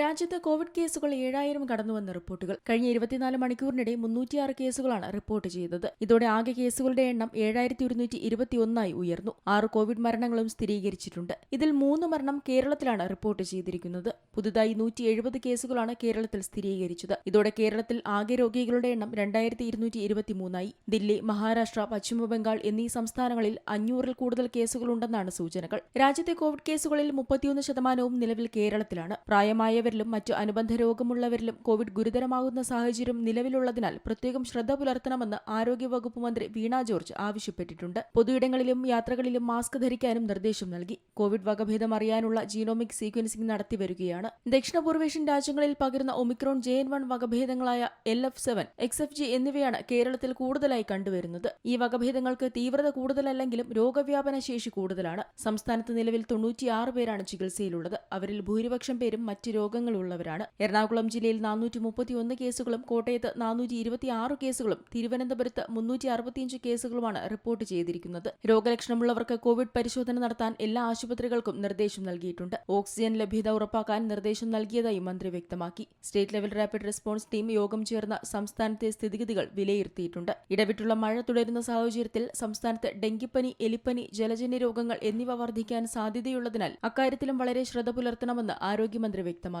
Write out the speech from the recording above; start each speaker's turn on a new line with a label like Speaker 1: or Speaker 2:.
Speaker 1: രാജ്യത്ത് കോവിഡ് കേസുകൾ ഏഴായിരം കടന്നുവെന്ന റിപ്പോർട്ടുകൾ. കഴിഞ്ഞ ഇരുപത്തിനാല് മണിക്കൂറിനിടെ മുന്നൂറ്റിയാറ് കേസുകളാണ് റിപ്പോർട്ട് ചെയ്തത്. ഇതോടെ ആകെ കേസുകളുടെ എണ്ണം ഏഴായിരത്തി ഒരുന്നൂറ്റി ഇരുപത്തിയൊന്നായി ഉയർന്നു. ആറ് കോവിഡ് മരണങ്ങളും സ്ഥിരീകരിച്ചിട്ടുണ്ട്. ഇതിൽ മൂന്ന് മരണം കേരളത്തിലാണ് റിപ്പോർട്ട് ചെയ്തിരിക്കുന്നത്. പുതുതായി നൂറ്റി എഴുപത് കേസുകളാണ് കേരളത്തിൽ സ്ഥിരീകരിച്ചത്. ഇതോടെ കേരളത്തിൽ ആകെ രോഗികളുടെ എണ്ണം രണ്ടായിരത്തി ഇരുന്നൂറ്റി ഇരുപത്തിമൂന്നായി ദില്ലി മഹാരാഷ്ട്ര പശ്ചിമബംഗാൾ എന്നീ സംസ്ഥാനങ്ങളിൽ അഞ്ഞൂറിൽ കൂടുതൽ കേസുകളുണ്ടെന്നാണ് സൂചനകൾ. രാജ്യത്തെ കോവിഡ് കേസുകളിൽ മുപ്പത്തിയൊന്ന് ശതമാനവും നിലവിൽ കേരളത്തിലാണ്. പ്രായമായവരിലും മറ്റു അനുബന്ധ രോഗമുള്ളവരിലും കോവിഡ് ഗുരുതരമാകുന്ന സാഹചര്യം നിലവിലുള്ളതിനാൽ പ്രത്യേകം ശ്രദ്ധ പുലർത്തണമെന്ന് ആരോഗ്യവകുപ്പ് മന്ത്രി വീണ ജോർജ് ആവശ്യപ്പെട്ടിട്ടുണ്ട്. പൊതുയിടങ്ങളിലും യാത്രകളിലും മാസ്ക് ധരിക്കാനും നിർദ്ദേശം നൽകി. കോവിഡ് വകഭേദം അറിയാനുള്ള ജീനോമിക് സീക്വൻസിംഗ് നടത്തിവരികയാണ് ദക്ഷിണപൂർവേഷ്യൻ രാജ്യങ്ങളിൽ പകരുന്ന Omicron J N one വകഭേദങ്ങളായ L F seven X F G എന്നിവയാണ് കേരളത്തിൽ കൂടുതലായി കണ്ടുവരുന്നത്. ഈ വകഭേദങ്ങൾക്ക് തീവ്രത കൂടുതലല്ലെങ്കിലും രോഗവ്യാപന ശേഷി കൂടുതലാണ്. സംസ്ഥാനത്ത് നിലവിൽ തൊണ്ണൂറ്റിയാറ് പേരാണ് ചികിത്സയിലുള്ളത്. അവരിൽ ഭൂരിപക്ഷം പേരും മറ്റ് രോഗങ്ങളുള്ളവരാണ് എറണാകുളം ജില്ലയിൽ നാനൂറ്റി മുപ്പത്തിയൊന്ന് കേസുകളും കോട്ടയത്ത് നാനൂറ്റി ഇരുപത്തിയാറ് കേസുകളും തിരുവനന്തപുരത്ത് മുന്നൂറ്റി അറുപത്തിയഞ്ച് കേസുകളുമാണ് റിപ്പോർട്ട് ചെയ്തിരിക്കുന്നത്. രോഗലക്ഷണമുള്ളവർക്ക് കോവിഡ് പരിശോധന നടത്താൻ എല്ലാ ആശുപത്രികൾക്കും നിർദ്ദേശം നൽകിയിട്ടുണ്ട്. ഓക്സിജൻ ലഭ്യത ഉറപ്പാക്കാൻ നിർദ്ദേശം നൽകിയതായി മന്ത്രി വ്യക്തമാക്കി. State level rapid response team യോഗം ചേർന്ന സംസ്ഥാനത്തെ സ്ഥിതിഗതികൾ വിലയിരുത്തിയിട്ടുണ്ട്. ഇടവിട്ടുള്ള മഴ തുടരുന്ന സാഹചര്യത്തിൽ സംസ്ഥാനത്ത് ഡെങ്കിപ്പനി എലിപ്പനി ജലജന്യ രോഗങ്ങൾ എന്നിവ വർദ്ധിക്കാൻ സാധ്യതയുള്ളതിനാൽ അക്കാര്യത്തിലും വളരെ ശ്രദ്ധ പുലർത്തണമെന്ന് ആരോഗ്യമന്ത്രി വ്യക്തമാക്കി.